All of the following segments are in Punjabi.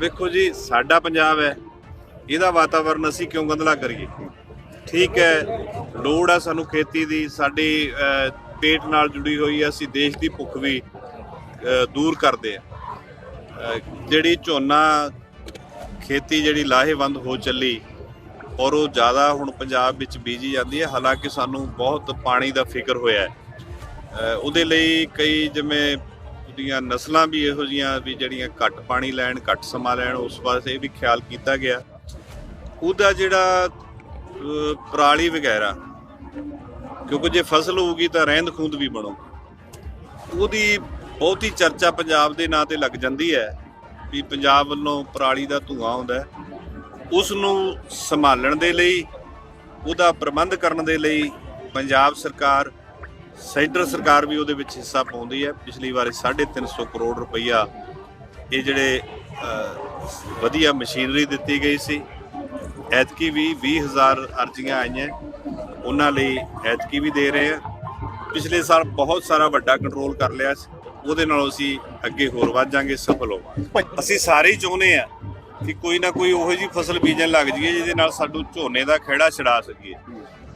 ਵੇਖੋ ਜੀ, ਸਾਡਾ ਪੰਜਾਬ ਹੈ, ਇਹਦਾ ਵਾਤਾਵਰਨ ਅਸੀਂ ਕਿਉਂ ਗੰਦਲਾ ਕਰੀਏ? ਠੀਕ ਹੈ, ਲੋੜ ਆ ਸਾਨੂੰ ਖੇਤੀ ਦੀ, ਸਾਡੀ ਪੇਟ ਨਾਲ ਜੁੜੀ ਹੋਈ ਹੈ, ਅਸੀਂ ਦੇਸ਼ ਦੀ ਭੁੱਖ ਵੀ ਦੂਰ ਕਰਦੇ ਆ ਜਿਹੜੀ ਝੋਨਾ, ਖੇਤੀ ਜਿਹੜੀ ਲਾਹੇਵੰਦ ਹੋ ਚੱਲੀ, ਔਰ ਉਹ ਜ਼ਿਆਦਾ ਹੁਣ ਪੰਜਾਬ ਵਿੱਚ ਬੀਜੀ ਜਾਂਦੀ ਹੈ, ਹਾਲਾਂਕਿ ਸਾਨੂੰ ਬਹੁਤ ਪਾਣੀ ਦਾ ਫਿਕਰ ਹੋਇਆ ਹੈ। ਉਹਦੇ ਲਈ ਕਈ ਜਿਵੇਂ ਉਹਦੀਆਂ ਨਸਲਾਂ ਵੀ ਇਹੋ ਜੀਆਂ ਵੀ ਜਿਹੜੀਆਂ ਘੱਟ ਪਾਣੀ ਲੈਣ, ਘੱਟ ਸਮਾਂ ਲੈਣ, ਉਸ ਵਾਸਤੇ ਇਹ ਵੀ ਖਿਆਲ ਕੀਤਾ ਗਿਆ। ਉਹਦਾ ਜਿਹੜਾ ਪਰਾਲੀ ਵਗੈਰਾ, ਕਿਉਂਕਿ ਜੇ ਫਸਲ ਹੋਊਗੀ ਤਾਂ ਰਹਿੰਦ ਖੂੰਦ ਵੀ ਬਣੋ। ਉਹਦੀ ਬਹੁਤੀ ਚਰਚਾ ਪੰਜਾਬ ਦੇ ਨਾਂ ਤੇ ਲੱਗ ਜਾਂਦੀ ਹੈ ਵੀ ਪੰਜਾਬ ਵੱਲੋਂ ਪਰਾਲੀ ਦਾ ਧੂਆਂ ਆਉਂਦਾ ਉਸ ਨੂੰ ਸੰਭਾਲਣ ਦੇ ਲਈ, ਉਹਦਾ ਪ੍ਰਬੰਧ ਕਰਨ ਦੇ ਲਈ ਪੰਜਾਬ ਸਰਕਾਰ ਸੈਂਟਰ ਸਰਕਾਰ ਵੀ ਉਹਦੇ ਵਿੱਚ ਹਿੱਸਾ ਪਾਉਂਦੀ ਹੈ। ਪਿਛਲੀ ਵਾਰੀ 350 ਕਰੋੜ ਰੁਪਈਆ ਇਹ ਜਿਹੜੇ ਵਧੀਆ ਮਸ਼ੀਨਰੀ ਦਿੱਤੀ ਗਈ ਸੀ। ਐਤਕੀ ਵੀ 20000 ਅਰਜ਼ੀਆਂ ਆਈਆਂ। ਉਹਨਾਂ ਲਈ ਐਤਕੀ ਵੀ ਦੇ ਰਹੇ ਆ ਪਿਛਲੇ ਸਾਲ ਬਹੁਤ ਸਾਰਾ ਵੱਡਾ ਕੰਟਰੋਲ ਕਰ ਲਿਆ ਸੀ। ਉਹਦੇ ਨਾਲ ਅਸੀਂ ਅੱਗੇ ਹੋਰ ਵੱਧ ਜਾਾਂਗੇ ਸਫਲ ਹੋਵਾਂਗੇ। ਅਸੀਂ ਸਾਰੇ ਹੀ ਚਾਹੁੰਦੇ ਆ ਕਿ ਕੋਈ ਨਾ ਕੋਈ ਉਹੋ ਜੀ ਫਸਲ ਬੀਜਣ ਲੱਗ ਜਾਈਏ, ਜਿਹਦੇ ਨਾਲ ਸਾਨੂੰ ਝੋਨੇ ਦਾ ਖੇੜਾ ਛਡਾ ਸਕੀਏ।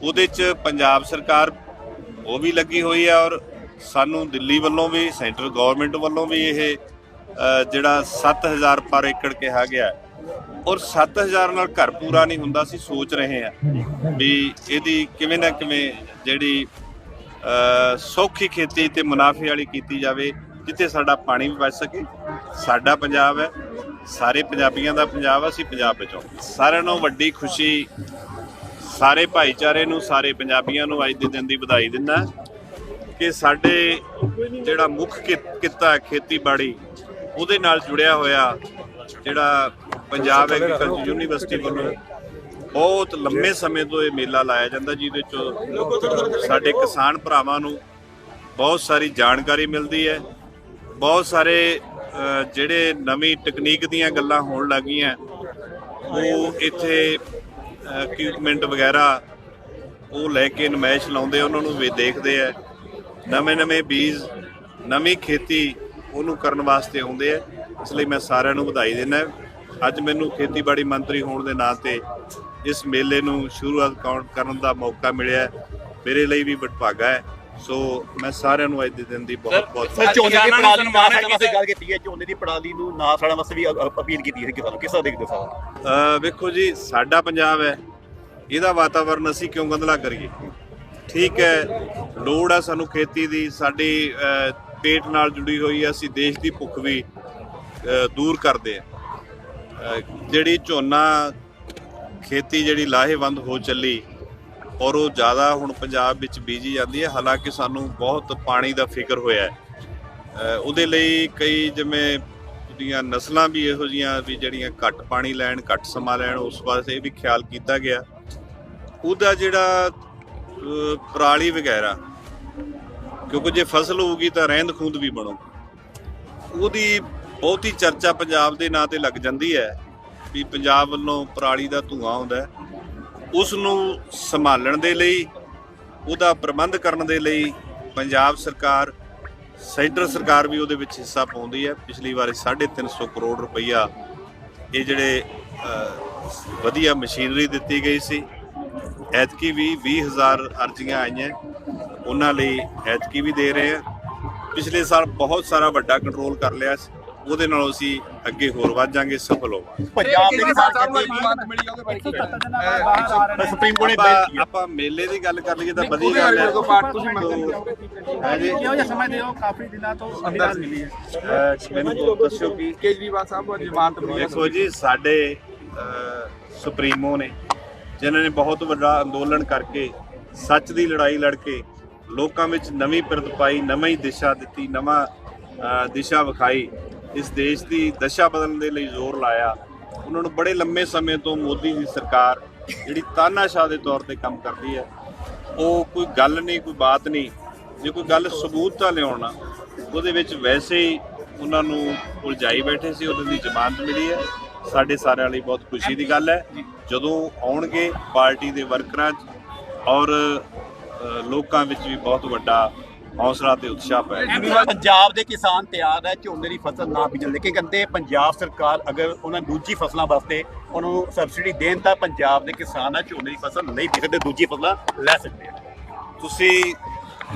ਉਹਦੇ 'ਚ ਪੰਜਾਬ ਸਰਕਾਰ ਉਹ ਵੀ ਲੱਗੀ ਹੋਈ ਹੈ ਔਰ ਸਾਨੂੰ ਦਿੱਲੀ ਵੱਲੋਂ ਵੀ ਸੈਂਟਰ ਗਵਰਨਮੈਂਟ ਵੱਲੋਂ ਵੀ ਇਹ ਅ, ਜਿਹੜਾ 7000 ਪਰ ਏਕੜ ਕਿਹਾ ਗਿਆ ਹੈ। ਔਰ 7000 ਨਾਲ ਘਰ ਪੂਰਾ ਨਹੀਂ ਹੁੰਦਾ ਅਸੀਂ ਸੋਚ ਰਹੇ ਹਾਂ ਵੀ ਇਹਦੀ ਕਿਵੇਂ ਨਾ ਕਿਵੇਂ ਜਿਹੜੀ ਸੌਖੀ ਖੇਤੀ ਤੇ ਮੁਨਾਫੇ ਵਾਲੀ ਕੀਤੀ ਜਾਵੇ ਜਿੱਥੇ ਸਾਡਾ ਪਾਣੀ ਵੀ ਬਚ ਸਕੇ ਸਾਡਾ ਪੰਜਾਬ ਹੈ ਸਾਰੇ ਪੰਜਾਬੀਆਂ ਦਾ ਪੰਜਾਬ ਅਸੀਂ ਪੰਜਾਬ ਵਿੱਚੋਂ ਸਾਰਿਆਂ ਨੂੰ ਵੱਡੀ ਖੁਸ਼ੀ ਸਾਰੇ ਭਾਈਚਾਰੇ ਨੂੰ, ਸਾਰੇ ਪੰਜਾਬੀਆਂ ਨੂੰ ਅੱਜ ਦੇ ਦਿਨ ਦੀ ਵਧਾਈ ਦਿੰਦਾ ਕਿ ਸਾਡੇ ਜਿਹੜਾ ਮੁੱਖ ਕਿ- ਕਿੱਤਾ ਹੈ ਖੇਤੀਬਾੜੀ, ਉਹਦੇ ਨਾਲ ਜੁੜਿਆ ਹੋਇਆ ਜਿਹੜਾ ਪੰਜਾਬ ਐਗਰੀਕਲਚਰ ਯੂਨੀਵਰਸਿਟੀ ਵੱਲੋਂ ਬਹੁਤ ਲੰਮੇ ਸਮੇਂ ਤੋਂ ਇਹ ਮੇਲਾ ਲਾਇਆ ਜਾਂਦਾ, ਜਿਹਦੇ ਚ ਸਾਡੇ ਕਿਸਾਨ ਭਰਾਵਾਂ ਨੂੰ ਬਹੁਤ ਸਾਰੀ ਜਾਣਕਾਰੀ ਮਿਲਦੀ ਹੈ। ਬਹੁਤ ਸਾਰੇ ਜਿਹੜੇ ਨਵੀਂ ਟੈਕਨੀਕ ਦੀਆਂ ਗੱਲਾਂ ਹੋਣ ਲੱਗੀਆਂ, ਉਹ ਇੱਥੇ ਇਕਵਿਪਮੈਂਟ ਵਗੈਰਾ ਉਹ ਲੈ ਕੇ ਨਮਾਇਸ਼ ਲਾਉਂਦੇ, ਉਹਨਾਂ ਨੂੰ ਵੀ ਦੇਖਦੇ ਆ। ਨਵੇਂ ਨਵੇਂ ਬੀਜ, ਨਵੀਂ ਖੇਤੀ ਉਹਨੂੰ ਕਰਨ ਵਾਸਤੇ ਆਉਂਦੇ ਆ। ਇਸ ਲਈ ਮੈਂ ਸਾਰਿਆਂ ਨੂੰ ਵਧਾਈ ਦਿੰਦਾ ਅੱਜ ਮੈਨੂੰ ਖੇਤੀਬਾੜੀ ਮੰਤਰੀ ਹੋਣ ਦੇ ਨਾਂ ਤੇ ਇਸ ਮੇਲੇ ਨੂੰ ਸ਼ੁਰੂਆਤ ਕੌਣ- ਕਰਨ ਦਾ ਮੌਕਾ ਮਿਲਿਆ, ਮੇਰੇ ਲਈ ਵੀ ਵਡਭਾਗਾ ਹੈ। ਸੋ ਮੈਂ ਸਾਰਿਆਂ ਨੂੰ ਅੱਜ ਦੇ ਦਿਨ ਦੀ ਬਹੁਤ ਬਹੁਤ ਸਰ ਝੋਨੇ ਦੀ ਪੜਾਲੀ ਨਾ ਵਾਸਤੇ ਕੀਤਾ। ਗੱਲ ਕੀਤੀ ਹੈ ਝੋਨੇ ਦੀ ਪੜਾਲੀ ਨੂੰ ਨਾ ਸਾੜਨ ਵਾਸਤੇ ਵੀ ਅਪੀਲ ਕੀਤੀ ਹੈ ਕਿਸਾਨਾਂ ਨੂੰ ਕਿਸ ਤਰ੍ਹਾਂ ਦੇਖਦੇ ਅ, ਵੇਖੋ ਜੀ ਸਾਡਾ ਪੰਜਾਬ ਹੈ। ਇਹਦਾ ਵਾਤਾਵਰਨ ਅਸੀਂ ਕਿਉਂ ਗੰਦਲਾ ਕਰੀਏ? ਠੀਕ ਹੈ ਲੋੜ ਆ ਸਾਨੂੰ ਖੇਤੀ ਦੀ ਸਾਡੀ ਪੇਟ ਨਾਲ ਜੁੜੀ ਹੋਈ ਹੈ ਅਸੀਂ ਦੇਸ਼ ਦੀ ਭੁੱਖ ਵੀ ਦੂਰ ਕਰਦੇ ਆ ਜਿਹੜੀ ਝੋਨਾ ਖੇਤੀ ਜਿਹੜੀ ਲਾਹੇਵੰਦ ਹੋ ਚੱਲੀ ਔਰ ਉਹ ਜ਼ਿਆਦਾ ਹੁਣ ਪੰਜਾਬ ਵਿੱਚ ਬੀਜੀ ਜਾਂਦੀ ਹੈ, ਹਾਲਾਂਕਿ ਸਾਨੂੰ ਬਹੁਤ ਪਾਣੀ ਦਾ ਫਿਕਰ ਹੋਇਆ ਹੈ। ਉਹਦੇ ਲਈ ਕਈ ਜਿਵੇਂ ਉਹਦੀਆਂ ਨਸਲਾਂ ਵੀ ਇਹੋ ਜੀਆਂ ਵੀ ਜਿਹੜੀਆਂ ਘੱਟ ਪਾਣੀ ਲੈਣ, ਘੱਟ ਸਮਾਂ ਲੈਣ, ਉਸ ਵਾਸਤੇ ਵੀ ਖਿਆਲ ਕੀਤਾ ਗਿਆ। ਉਹਦਾ ਜਿਹੜਾ ਪਰਾਲੀ ਵਗੈਰਾ, ਕਿਉਂਕਿ ਜੇ ਫਸਲ ਹੋਊਗੀ ਤਾਂ ਰਹਿੰਦ ਖੂੰਦ ਵੀ ਬਣੂ ਉਹਦੀ ਬਹੁਤੀ ਚਰਚਾ ਪੰਜਾਬ ਦੇ ਨਾਂ ਤੇ ਲੱਗ ਜਾਂਦੀ ਹੈ ਵੀ ਪੰਜਾਬ ਵੱਲੋਂ ਪਰਾਲੀ ਦਾ ਧੂਆਂ ਆਉਂਦਾ ਹੈ। ਉਸ ਨੂੰ ਸੰਭਾਲਣ ਦੇ ਲਈ, ਉਹਦਾ ਪ੍ਰਬੰਧ ਕਰਨ ਦੇ ਲਈ ਪੰਜਾਬ ਸਰਕਾਰ, ਸੈਂਟਰ ਸਰਕਾਰ ਵੀ ਉਹਦੇ ਵਿੱਚ ਹਿੱਸਾ ਪਾਉਂਦੀ ਹੈ। ਪਿਛਲੀ ਵਾਰੀ 350 ਕਰੋੜ ਰੁਪਈਆ ਇਹ ਜਿਹੜੇ ਵਧੀਆ ਮਸ਼ੀਨਰੀ ਦਿੱਤੀ ਗਈ ਸੀ। ਐਤਕੀ ਵੀ 20000 ਅਰਜ਼ੀਆਂ ਆਈਆਂ। ਉਹਨਾਂ ਲਈ ਐਤਕੀ ਵੀ ਦੇ ਰਹੇ ਆ। ਪਿਛਲੇ ਸਾਲ ਬਹੁਤ ਸਾਰਾ ਵੱਡਾ ਕੰਟਰੋਲ ਕਰ ਲਿਆ ਸੀ। ਉਹਦੇ ਨਾਲ ਅਸੀਂ ਅੱਗੇ ਹੋਰ ਵੱਧ ਜਾਾਂਗੇ ਸਫਲ ਹੋਵਾਂਗੇ। ਪੰਜਾਬ ਦੇ ਕਿਸਾਨ ਸਾਹਿਬ ਨੂੰ ਕਹਿੰਦੇ ਜ਼ਮਾਨਤ ਮਿਲੀ ਉਹਦੇ ਬਾਰੇ? ਕੀ ਵੀ ਸੁਪਰੀਮ ਕੋਰਟ ਨੇ। ਆਪਾਂ ਬੇਨਤੀ ਹੈ ਆਪਾਂ ਮੇਲੇ ਦੀ ਗੱਲ ਕਰ ਲਈਏ ਤਾਂ ਵਧੀਆ ਗੱਲ ਹੈ। ਤੁਸੀਂ ਮੰਗਦੇ ਹੋ ਹੈ ਜੀ। ਕਿਉਂ ਜਿਹਾ ਸਮਝਦੇ ਹੋ? ਕਾਫੀ ਦਿਨਾਂ ਤੋਂ ਅੰਦਰ ਮਿਲੀ ਹੈ। ਅ, ਮੈਨੂੰ ਦੱਸਿਓ ਕਿ ਕੇਜਰੀਵਾਲ ਸਾਹਿਬ ਨੂੰ ਜ਼ਮਾਨਤ ਮਿਲੀ ਦੇਖੋ ਜੀ ਸਾਡੇ ਸੁਪਰੀਮੋ ਨੇ ਜਿਨ੍ਹਾਂ ਨੇ ਬਹੁਤ ਵੱਡਾ ਅੰਦੋਲਨ ਕਰਕੇ ਸੱਚ ਦੀ ਲੜਾਈ ਲੜ ਕੇ ਲੋਕਾਂ ਵਿੱਚ ਨਵੀਂ ਪਿਰਤ ਪਾਈ ਨਵੀਂ ਦਿਸ਼ਾ ਦਿੱਤੀ ਨਵਾਂ ਦਿਸ਼ਾ ਵਿਖਾਈ। ਇਸ ਦੇਸ਼ ਦੀ ਦਸ਼ਾ ਬਦਲਣ ਦੇ ਲਈ ਜ਼ੋਰ ਲਾਇਆ। ਉਹਨਾਂ ਨੂੰ ਬੜੇ ਲੰਮੇ ਸਮੇਂ ਤੋਂ ਮੋਦੀ ਦੀ ਸਰਕਾਰ ਜਿਹੜੀ ਤਾਨਾਸ਼ਾਹ ਦੇ ਤੌਰ ਤੇ ਕੰਮ ਕਰਦੀ ਹੈ, ਉਹ ਕੋਈ ਗੱਲ ਨਹੀਂ, ਕੋਈ ਬਾਤ ਨਹੀਂ। ਜੇ ਕੋਈ ਗੱਲ ਸਬੂਤ ਤਾਂ ਲਿਆਉਣਾ, ਉਹਦੇ ਵਿੱਚ ਵੈਸੇ ਹੀ ਉਹਨਾਂ ਨੂੰ ਉਲਝਾਈ ਬੈਠੇ ਸੀ ਉਹਨਾਂ ਦੀ ਜ਼ਮਾਨਤ ਮਿਲੀ ਹੈ। ਸਾਡੇ ਸਾਰਿਆਂ ਲਈ ਬਹੁਤ ਖੁਸ਼ੀ ਦੀ ਗੱਲ ਹੈ। ਜਦੋਂ ਆਉਣਗੇ ਪਾਰਟੀ ਦੇ ਵਰਕਰਾਂ 'ਚ ਔਰ ਲੋਕਾਂ ਵਿੱਚ ਵੀ ਬਹੁਤ ਵੱਡਾ ਹੌਸਲਾ ਤੇ ਉਤਸ਼ਾਹ ਪੈ ਪੰਜਾਬ ਦੇ ਕਿਸਾਨ ਤਿਆਰ ਹੈ ਝੋਨੇ ਦੀ ਫਸਲ ਨਾ ਬੀਜਣ ਲੇਕਿਨ ਕਹਿੰਦੇ ਪੰਜਾਬ ਸਰਕਾਰ ਅਗਰ ਉਹਨਾਂ ਦੂਜੀ ਫਸਲਾਂ ਵਾਸਤੇ ਉਹਨਾਂ ਨੂੰ ਸਬਸਿਡੀ ਦੇਣ ਤਾਂ ਪੰਜਾਬ ਦੇ ਕਿਸਾਨ ਆ ਝੋਨੇ ਦੀ ਫਸਲ ਨਹੀਂ ਬੀਜ ਸਕਦੇ ਦੂਜੀ ਫਸਲਾਂ ਲੈ ਸਕਦੇ ਆ। ਤੁਸੀਂ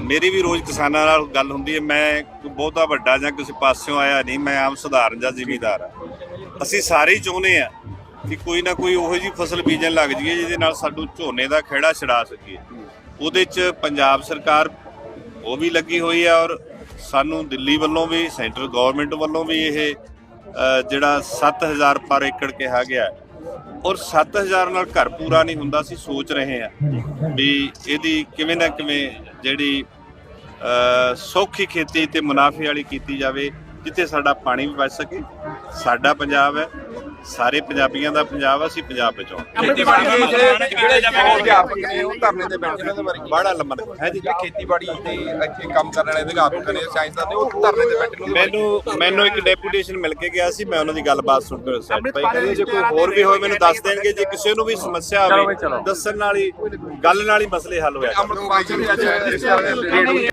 ਮੇਰੀ ਵੀ ਰੋਜ਼ ਕਿਸਾਨਾਂ ਨਾਲ ਗੱਲ ਹੁੰਦੀ ਹੈ ਮੈਂ ਕੋਈ ਬਹੁਤਾ ਵੱਡਾ ਜਾਂ ਕਿਸੇ ਪਾਸਿਓਂ ਆਇਆ ਨਹੀਂ ਮੈਂ ਆਮ ਸਧਾਰਨ ਜਾਂ ਜ਼ਿਮੀਂਦਾਰ ਆ ਅਸੀਂ ਸਾਰੇ ਹੀ ਚਾਹੁੰਦੇ ਆ ਕਿ ਕੋਈ ਨਾ ਕੋਈ ਉਹੋ ਜੀ ਫਸਲ ਬੀਜਣ ਲੱਗ ਜਾਈਏ ਜਿਹਦੇ ਨਾਲ ਸਾਨੂੰ ਝੋਨੇ ਦਾ ਖਿਹੜਾ ਛਡਾ ਸਕੀਏ। ਉਹਦੇ 'ਚ ਪੰਜਾਬ ਸਰਕਾਰ ਉਹ ਵੀ ਲੱਗੀ ਹੋਈ ਆ ਔਰ ਸਾਨੂੰ ਦਿੱਲੀ ਵੱਲੋਂ ਵੀ ਸੈਂਟਰਲ ਗਵਰਨਮੈਂਟ ਵੱਲੋਂ ਵੀ ਇਹ ਅ, ਜਿਹੜਾ 7000 ਪਰ ਏਕੜ ਕਿਹਾ ਗਿਆ ਹੈ। ਔਰ 7000 ਨਾਲ ਘਰ ਪੂਰਾ ਨਹੀਂ ਹੁੰਦਾ ਅਸੀਂ ਸੋਚ ਰਹੇ ਹਾਂ ਵੀ ਇਹਦੀ ਕਿਵੇਂ ਨਾ ਕਿਵੇਂ ਜਿਹੜੀ ਸੌਖੀ ਖੇਤੀ ਤੇ ਮੁਨਾਫੇ ਵਾਲੀ ਕੀਤੀ ਜਾਵੇ ਜਿੱਥੇ ਸਾਡਾ ਪਾਣੀ ਵੀ ਬਚ ਸਕੇ ਸਾਡਾ ਪੰਜਾਬ ਹੈ ਸਾਰੇ ਪੰਜਾਬੀਆਂ ਦਾ ਪੰਜਾਬ ਅਸੀਂ ਪੰਜਾਬ ਬਚਾਉਣਾ ਖੇਤੀਬਾੜੀ ਦੇ ਜਿਹੜੇ ਜਿਹੜੇ ਅਧਿਆਪਕ ਨੇ ਉਹ ਧਰਨੇ ਤੇ ਬੈਠੇ ਨੇ। ਉਹਦੇ ਬਾਰੇ ਬੜਾ ਲੰਮਾ। ਹੈ ਜੀ ਜਿਹੜੇ ਖੇਤੀਬਾੜੀ ਦੇ ਇੱਥੇ ਕੰਮ ਕਰਨ ਵਾਲੇ ਅਧਿਆਪਕ ਨੇ ਸਾਇੰਸਦਾਨ ਨੇ ਉਹ ਧਰਨੇ ਤੇ ਬੈਠੇ ਮੈਨੂੰ ਮੈਨੂੰ ਇੱਕ ਡੈਪੂਟੇਸ਼ਨ ਮਿਲ ਕੇ ਗਿਆ ਸੀ ਮੈਂ ਉਹਨਾਂ ਦੀ ਗੱਲਬਾਤ ਸੁਣ ਕੇ ਸੈਟੀਸਫਾਈ ਕਰੀ ਜੇ ਕੋਈ ਹੋਰ ਵੀ ਹੋਵੇ ਮੈਨੂੰ ਦੱਸ ਦੇਣਗੇ ਜੇ ਕਿਸੇ ਨੂੰ ਵੀ ਸਮੱਸਿਆ ਹੋਵੇ ਦੱਸਣ ਨਾਲ ਹੀ ਗੱਲ ਨਾਲ ਹੀ ਮਸਲੇ ਹੱਲ ਹੋਇਆ